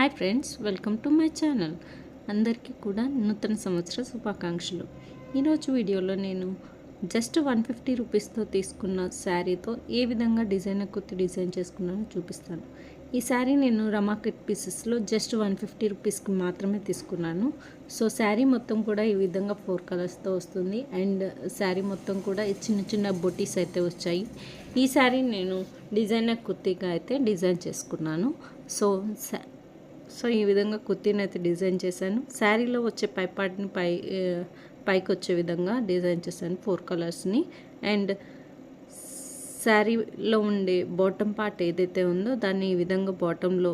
Hi friends welcome to my channel అందరికీ కూడా నూతన సంవత్సర శుభాకాంక్షలు. ఈరోజు వీడియోలో నేను జస్ట్ వన్ ఫిఫ్టీ రూపీస్తో తీసుకున్న శారీతో ఏ విధంగా డిజైన్ కుర్తి డిజైన్ చేసుకున్నానో చూపిస్తాను. ఈ శారీ నేను రమాకెట్ పీసెస్లో జస్ట్ వన్ ఫిఫ్టీ రూపీస్కి మాత్రమే తీసుకున్నాను. సో శారీ మొత్తం కూడా ఈ విధంగా ఫోర్ కలర్స్తో వస్తుంది. అండ్ శారీ మొత్తం కూడా చిన్న చిన్న బొటీస్ అయితే వచ్చాయి. ఈ శారీ నేను డిజైనర్ కుర్తీగా అయితే డిజైన్ చేసుకున్నాను. సో సో ఈ విధంగా కుర్తీని అయితే డిజైన్ చేశాను. శారీలో వచ్చే పై పార్ట్ని పై పైకి వచ్చే విధంగా డిజైన్ చేశాను ఫోర్ కలర్స్ని. అండ్ శారీలో ఉండే బాటమ్ పార్ట్ ఏదైతే ఉందో దాన్ని ఈ విధంగా బాటంలో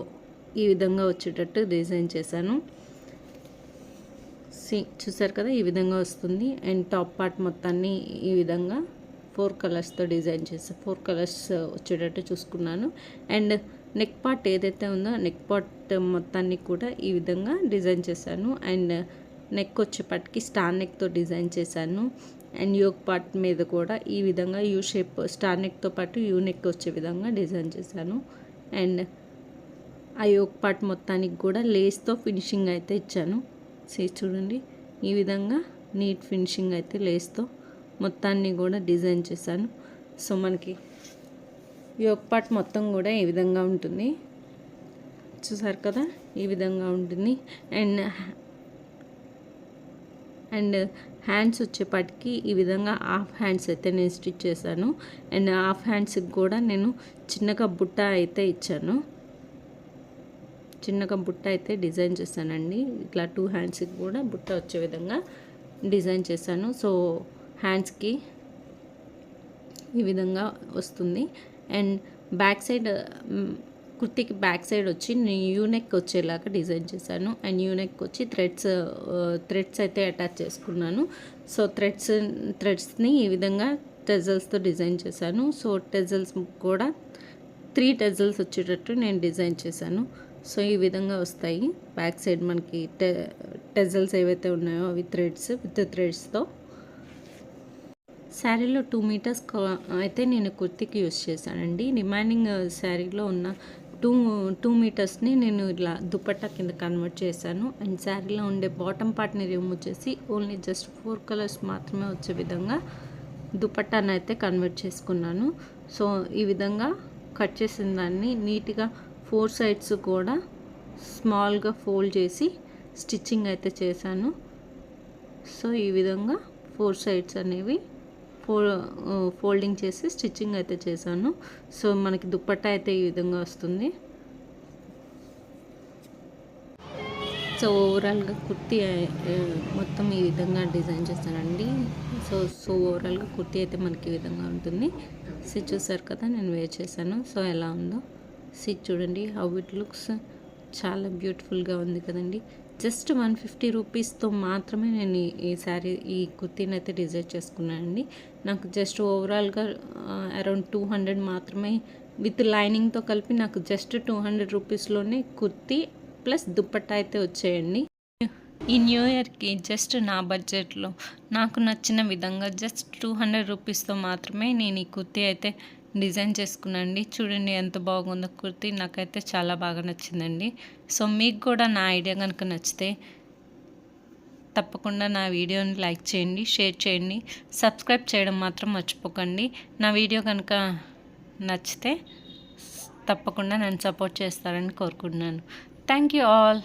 ఈ విధంగా వచ్చేటట్టు డిజైన్ చేశాను. సి చూసారు కదా ఈ విధంగా వస్తుంది. అండ్ టాప్ పార్ట్ మొత్తాన్ని ఈ విధంగా ఫోర్ కలర్స్తో డిజైన్ చేసాను ఫోర్ కలర్స్ వచ్చేటట్టు చూసుకున్నాను. అండ్ నెక్ పార్ట్ ఏదైతే ఉందో నెక్ పార్ట్ మొత్తాన్ని కూడా ఈ విధంగా డిజైన్ చేశాను. అండ్ నెక్ వచ్చేపాటికి స్టార్ నెక్తో డిజైన్ చేశాను. అండ్ యోగ్ పార్ట్ మీద కూడా ఈ విధంగా యూ షేప్ స్టార్ నెక్తో పాటు యూ నెక్ వచ్చే విధంగా డిజైన్ చేశాను. అండ్ ఆ యోగ్ పార్ట్ మొత్తానికి కూడా లేస్తో ఫినిషింగ్ అయితే ఇచ్చాను. సే చూడండి. ఈ విధంగా నీట్ ఫినిషింగ్ అయితే లేస్తో మొత్తాన్ని కూడా డిజైన్ చేశాను. సో మనకి యోక్ పార్ట్ మొత్తం కూడా ఈ విధంగా ఉంటుంది. చూసారు కదా? ఈ విధంగా ఉంటుంది. అండ్ అండ్ హ్యాండ్స్ వచ్చేపాటికి ఈ విధంగా హాఫ్ హ్యాండ్స్ అయితే నేను స్టిచ్ చేశాను. అండ్ హాఫ్ హ్యాండ్స్కి కూడా నేను చిన్నగా బుట్ట అయితే ఇచ్చాను. చిన్నగా బుట్ట అయితే డిజైన్ చేశానండి. ఇట్లా టూ హ్యాండ్స్కి కూడా బుట్ట వచ్చే విధంగా డిజైన్ చేశాను. సో హ్యాండ్స్కి ఈ విధంగా వస్తుంది. అండ్ బ్యాక్ సైడ్ కుర్తికి కుర్తీకి బ్యాక్ సైడ్ వచ్చి నేను యూనెక్ వచ్చేలాగా డిజైన్ చేశాను. అండ్ యూనెక్ వచ్చి థ్రెడ్స్ థ్రెడ్స్ అయితే అటాచ్ చేసుకున్నాను. సో థ్రెడ్స్ థ్రెడ్స్ని ఈ విధంగా టెజల్స్తో డిజైన్ చేశాను. సో టెజల్స్ కూడా త్రీ టెజల్స్ వచ్చేటట్టు నేను డిజైన్ చేశాను. సో ఈ విధంగా వస్తాయి. బ్యాక్ సైడ్ మనకి టె టెజల్స్ ఏవైతే ఉన్నాయో అవి థ్రెడ్స్ విత్ థ్రెడ్స్తో శారీలో టూ మీటర్స్ అయితే నేను కుర్తీకి యూస్ చేశానండి. రిమైనింగ్ uh, శారీలో ఉన్న టూ టూ మీటర్స్ని నేను ఇలా దుపట్టా కింద కన్వర్ట్ చేశాను. అండ్ శారీలో ఉండే బాటమ్ పార్ట్ని రిమూవ్ చేసి ఓన్లీ జస్ట్ ఫోర్ కలర్స్ మాత్రమే వచ్చే విధంగా దుపట్టాను అయితే కన్వర్ట్ చేసుకున్నాను. సో ఈ విధంగా కట్ చేసిన దాన్ని నీట్గా ఫోర్ సైడ్స్ కూడా స్మాల్గా ఫోల్డ్ చేసి స్టిచ్చింగ్ అయితే చేశాను. సో ఈ విధంగా ఫోర్ సైడ్స్ అనేవి ఫో ఫోల్డింగ్ చేసి స్టిచ్చింగ్ అయితే చేశాను. సో మనకి దుప్పట్టా అయితే ఈ విధంగా వస్తుంది. సో ఓవరాల్గా కుర్తీ మొత్తం ఈ విధంగా డిజైన్ చేస్తానండి. సో సో ఓవరాల్గా కుర్తీ అయితే మనకి ఈ విధంగా ఉంటుంది. సిట్ చూసారు కదా నేను వేర్ చేశాను. సో ఎలా ఉందో? సిట్ చూడండి హౌ ఇట్ లుక్స్ చాలా బ్యూటిఫుల్గా ఉంది కదండి. జస్ట్ వన్ ఫిఫ్టీ రూపీస్తో మాత్రమే నేను ఈ- శారీ ఈ కుర్తీని అయితే డిజైన్ చేసుకున్నానండి. నాకు జస్ట్ ఓవరాల్గా అరౌండ్ టూ హండ్రెడ్ మాత్రమే విత్ లైనింగ్తో కలిపి నాకు జస్ట్ టూ హండ్రెడ్ రూపీస్లోనే కుర్తీ ప్లస్ దుప్పట్టా అయితే వచ్చేయండి. ఈ న్యూ ఇయర్కి జస్ట్ నా బడ్జెట్లో నాకు నచ్చిన విధంగా జస్ట్ టూ హండ్రెడ్ రూపీస్తో మాత్రమే నేను ఈ కుర్తీ అయితే డిజైన్ చేసుకున్నాండి చూడండి ఎంత బాగుందో కుర్తీ. నాకైతే చాలా బాగా నచ్చిందండి. సో మీకు కూడా నా ఐడియా కనుక నచ్చితే తప్పకుండా నా వీడియోని లైక్ చేయండి షేర్ చేయండి. సబ్స్క్రైబ్ చేయడం మాత్రం మర్చిపోకండి. నా వీడియో కనుక నచ్చితే తప్పకుండా నన్ను సపోర్ట్ చేస్తారని కోరుకుంటున్నాను. Thank you all.